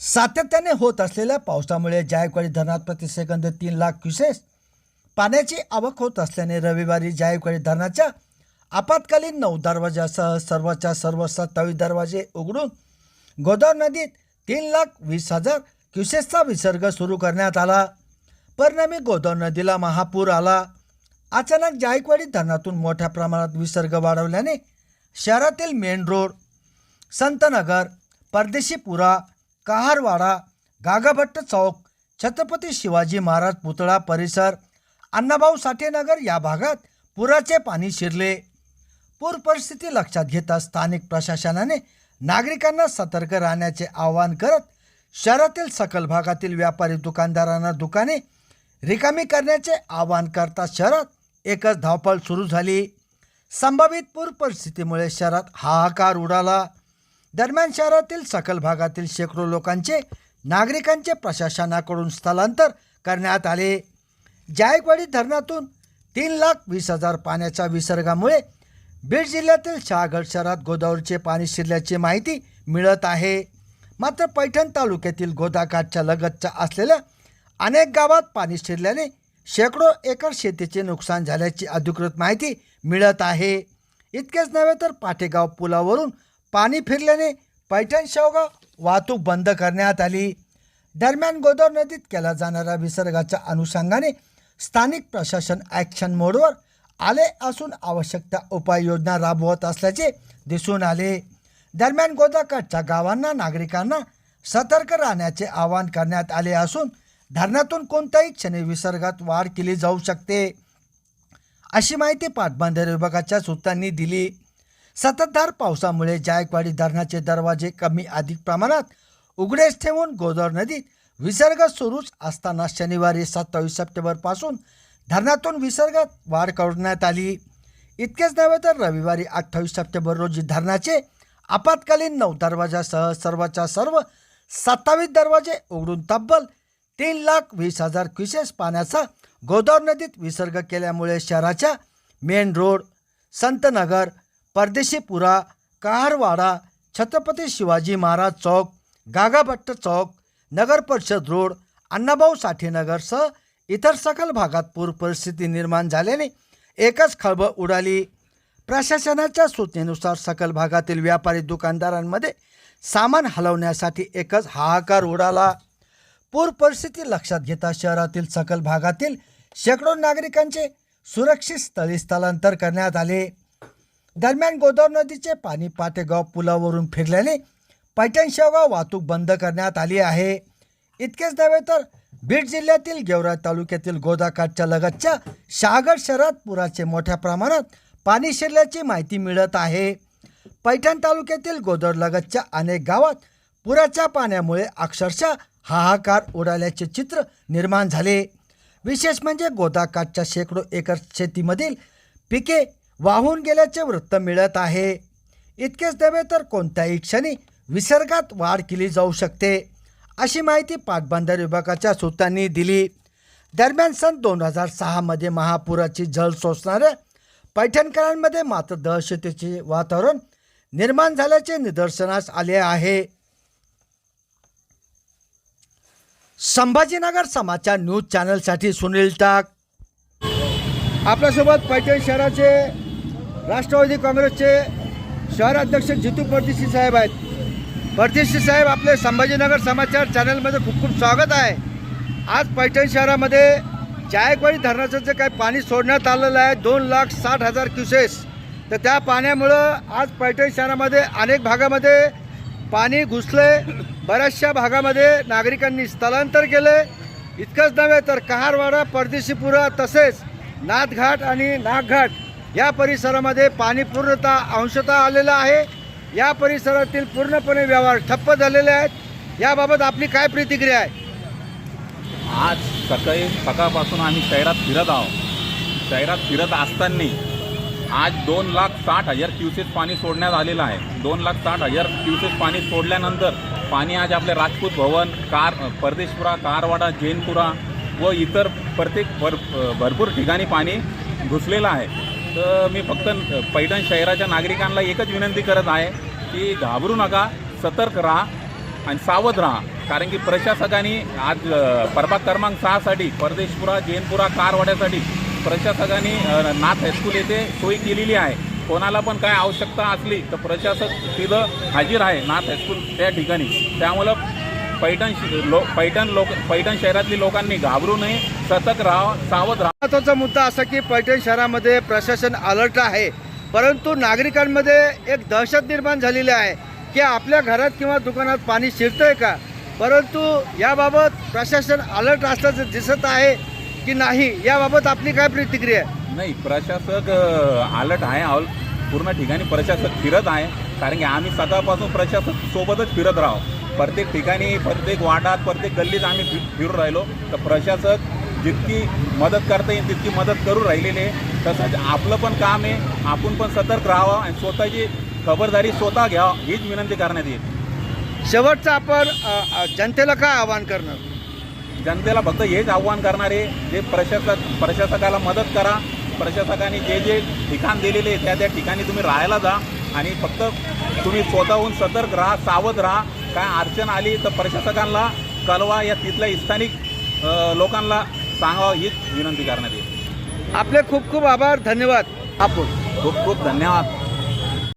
सातत्याने होत असलेल्या पावसामुळे जायकवाडी धरणात प्रतिसेकंद तीन लाख क्युसेस पाण्याची आवक होत असल्याने रविवारी जायकवाडी धरणाच्या आपत्कालीन नऊ दरवाजासह सर्वच्या सर्व सत्तावीस दरवाजे उघडून गोदावरी नदीत तीन लाख वीस हजार क्युसेसचा विसर्ग सुरू करण्यात आला. परिणामी गोदावरी नदीला महापूर आला. अचानक जायकवाडी धरणातून मोठ्या प्रमाणात विसर्ग वाढवल्याने शहरातील मेन रोड संतनगर परदेशीपुरा कहारवाडा गागाभट्ट चौक छत्रपती शिवाजी महाराज पुतळा परिसर अण्णाभाऊ साठेनगर या भागात पुराचे पाणी शिरले. पूर परिस्थिती लक्षात घेता स्थानिक प्रशासनाने नागरिकांना सतर्क राहण्याचे आवाहन करत शहरातील सकल भागातील व्यापारी दुकानदारांना दुकाने रिकामी करण्याचे आवाहन करता शहरात एकच धावपळ सुरू झाली. संभावित पूर परिस्थितीमुळे शहरात हाहाकार उडाला. दरम्यान शहरातील सकल भागातील शेकडो लोकांचे नागरिकांचे प्रशासनाकडून स्थलांतर करण्यात आले. जायकवाडी धरणातून तीन लाख वीस हजार पाण्याच्या विसर्गामुळे बीड जिल्ह्यातील शहागड शहरात गोदावरीचे पाणी शिरल्याची माहिती मिळत आहे. मात्र पैठण तालुक्यातील गोदाघाटच्या लगतच्या असलेल्या अनेक गावात पाणी शिरल्याने शेकडो एकर शेतीचे नुकसान झाल्याची अधिकृत माहिती मिळत आहे. इतकेच नव्हे तर पाटेगाव पुलावरून पाणी फिरल्याने पैठण शेवगाव वाहतूक बंद करण्यात आली. दरम्यान गोदावर नदीत केला जाणाऱ्या विसर्गाच्या अनुषंगाने स्थानिक प्रशासन ॲक्शन मोडवर आले असून आवश्यक त्या उपाययोजना राबवत असल्याचे दिसून आले. दरम्यान गोदाकाठच्या गावांना नागरिकांना सतर्क राहण्याचे आवाहन करण्यात आले असून धरणातून कोणत्याही क्षणी विसर्गात वाढ केली जाऊ शकते अशी माहिती पाटबंधारे विभागाच्या सूत्रांनी दिली. सततधार पावसामुळे जायकवाडी धरणाचे दरवाजे कमी अधिक प्रमाणात उघडेच ठेवून गोदावरी नदीत विसर्ग सुरूच असताना शनिवारी सत्तावीस सप्टेंबरपासून धरणातून विसर्गात वाढ करण्यात आली. इतकेच नव्हे तर रविवारी अठ्ठावीस सप्टेंबर रोजी धरणाचे आपत्कालीन नऊ दरवाजासह सर्वच्या सर्व सत्तावीस दरवाजे उघडून तब्बल तीन लाख वीस हजार क्युसेस पाण्याचा गोदावरी नदीत विसर्ग केल्यामुळे शहराच्या मेन रोड संतनगर परदेशीपुरा कारवाडा छत्रपती शिवाजी महाराज चौक गागाभट्ट चौक नगर परिषद रोड अण्णाभाऊ साठेनगरसह इतर सकल भागात पूर परिस्थिती निर्माण झाल्याने एकच खळबळ उडाली. प्रशासनाच्या सूचनेनुसार सकल भागातील व्यापारी दुकानदारांमध्ये सामान हलवण्यासाठी एकच हाहाकार उडाला. पूर परिस्थिती लक्षात घेता शहरातील सकल भागातील शेकडो नागरिकांचे सुरक्षित स्थळी स्थलांतर करण्यात आले. दरम्यान गोदावरी नदीचे पाणी पाटेगाव पुलावरून फिरल्याने पैठण शेवगाव वाहतूक बंद करण्यात आली आहे. इतकेच नव्हे तर बीड जिल्ह्यातील गेवरा तालुक्यातील गोदाकाठच्या लगतच्या शहागड शहरात पुराचे मोठ्या प्रमाणात पाणी शिरल्याची माहिती मिळत आहे. पैठण तालुक्यातील गोदर लगतच्या अनेक गावात पुराच्या पाण्यामुळे अक्षरशः हाहाकार उडाल्याचे चित्र निर्माण झाले. विशेष म्हणजे गोदाकाठच्या शेकडो एकर शेतीमधील पिके वाहून गेल्याचे वृत्त मिळत आहे. इतकेच नव्हे तर कोणत्याही क्षणी विसर्गात वाढ केली जाऊ शकते अशी माहिती पाटबंधारे विभागाच्या सूत्रांनी दिली. दरम्यान सन दोन हजार सहामध्ये महापुराची झळ सोसणाऱ्या पैठणकरांमध्ये मात्र दहशतीचे वातावरण निर्माण झाल्याचे निदर्शनास आले आहे. संभाजीनगर समाचार न्यूज चॅनलसाठी सुनील टाक. आपल्यासोबत पैठण शहराचे राष्ट्रवादी काँग्रेसचे शहराध्यक्ष जितू परदेशी साहेब आहेत. परदेशी साहेब आपले संभाजीनगर समाचार चॅनलमध्ये खूप खूप स्वागत आहे. आज पैठण शहरामध्ये जायकवाडी धरणाचं जे काही पाणी सोडण्यात आलेलं आहे. दोन लाख साठ हजार क्युसेस. तर त्या पाण्यामुळं आज पैठण शहरामध्ये अनेक भागामध्ये पाणी घुसले. बऱ्याचशा भागामध्ये नागरिकांनी स्थलांतर केले. इतकंच नव्हे तर कहारवाडा परदेशीपुरा तसेच नाथघाट आणि नागघाट या परिसरामध्ये पाणी पूर्णतः अंशतः आलेलं आहे. या परिसरातील पूर्णपणे व्यवहार ठप्प झालेले आहेत. याबाबत आपली काय प्रतिक्रिया आहे? आज सकाळी सकाळपासून आम्ही शहरात फिरत आहोत. शहरात फिरत असताना आज दोन लाख साठ हजार क्युसेस पाणी सोडण्यात आलेलं आहे. दोन लाख साठ हजार क्युसेस पाणी सोडल्यानंतर पाणी आज आपले राजपूत भवन कार परदेशपुरा कारवाडा जैनपुरा व इतर प्रत्येक भर भरपूर ठिकाणी पाणी घुसलेलं आहे. तर मी फक्त पैठण शहराच्या नागरिकांना एकच विनंती करत आहे की घाबरू नका सतर्क राहा आणि सावध राहा. कारण की प्रशासकाने आज अ, क्रमांक सहासाठी परदेशपुरा जैनपुरा कारवाड्यासाठी प्रशासकाने नाथ हायस्कूल येथे सोय केलेली आहे. कोणाला पण काय आवश्यकता असली तर प्रशासक तिथं हाजीर आहे नाथ हायस्कूल त्या ठिकाणी. त्यामुळं पैठण लो पैठण लोक पैठण शहरातली लोकांनी घाबरू नये. सतर्क राहा सावध राहा महत्त्वाचा मुद्दा असा की पैठण शहरामध्ये प्रशासन अलर्ट आहे. परंतु नागरिकांमध्ये एक दहशत निर्माण झालेली आहे की आपल्या घरात किंवा दुकानात पाणी शिरतंय का? परंतु याबाबत प्रशासन अलर्ट असल्याचं दिसत आहे की नाही? याबाबत आपली काय प्रतिक्रिया आहे? नाही प्रशासक अलर्ट आहे ऑल पूर्ण ठिकाणी प्रशासक फिरत आहे. कारण की आम्ही सकाळपासून प्रशासक सोबतच फिरत राहू. प्रत्येक ठिकाणी प्रत्येक वार्डात प्रत्येक गल्लीत आम्ही फिरून राहिलो. तर प्रशासक जितकी मदत करता येईल तितकी मदत करू राहिलेली आहे. तसंच आपलं पण काम आहे आपण पण सतर्क राहावं आणि स्वतःची खबरदारी स्वतः घ्यावं हीच विनंती करण्यात येईल. शेवटचं आपण जनतेला काय आवाहन करणार? जनतेला फक्त हेच आव्हान करणार आहे जे प्रशासक प्रशासकाला मदत करा. प्रशासकाने जे जे ठिकाण दिलेले त्या त्या ठिकाणी तुम्ही राहायला जा आणि फक्त तुम्ही स्वतःहून सतर्क राहा सावध राहा. काय अडचण आली तर प्रशासकांना कळवा या तिथल्या स्थानिक लोकांना सांगावं हीच विनंती करण्यात येईल. आपले खूप खूप आभार धन्यवाद. आपण. खूप खूप धन्यवाद.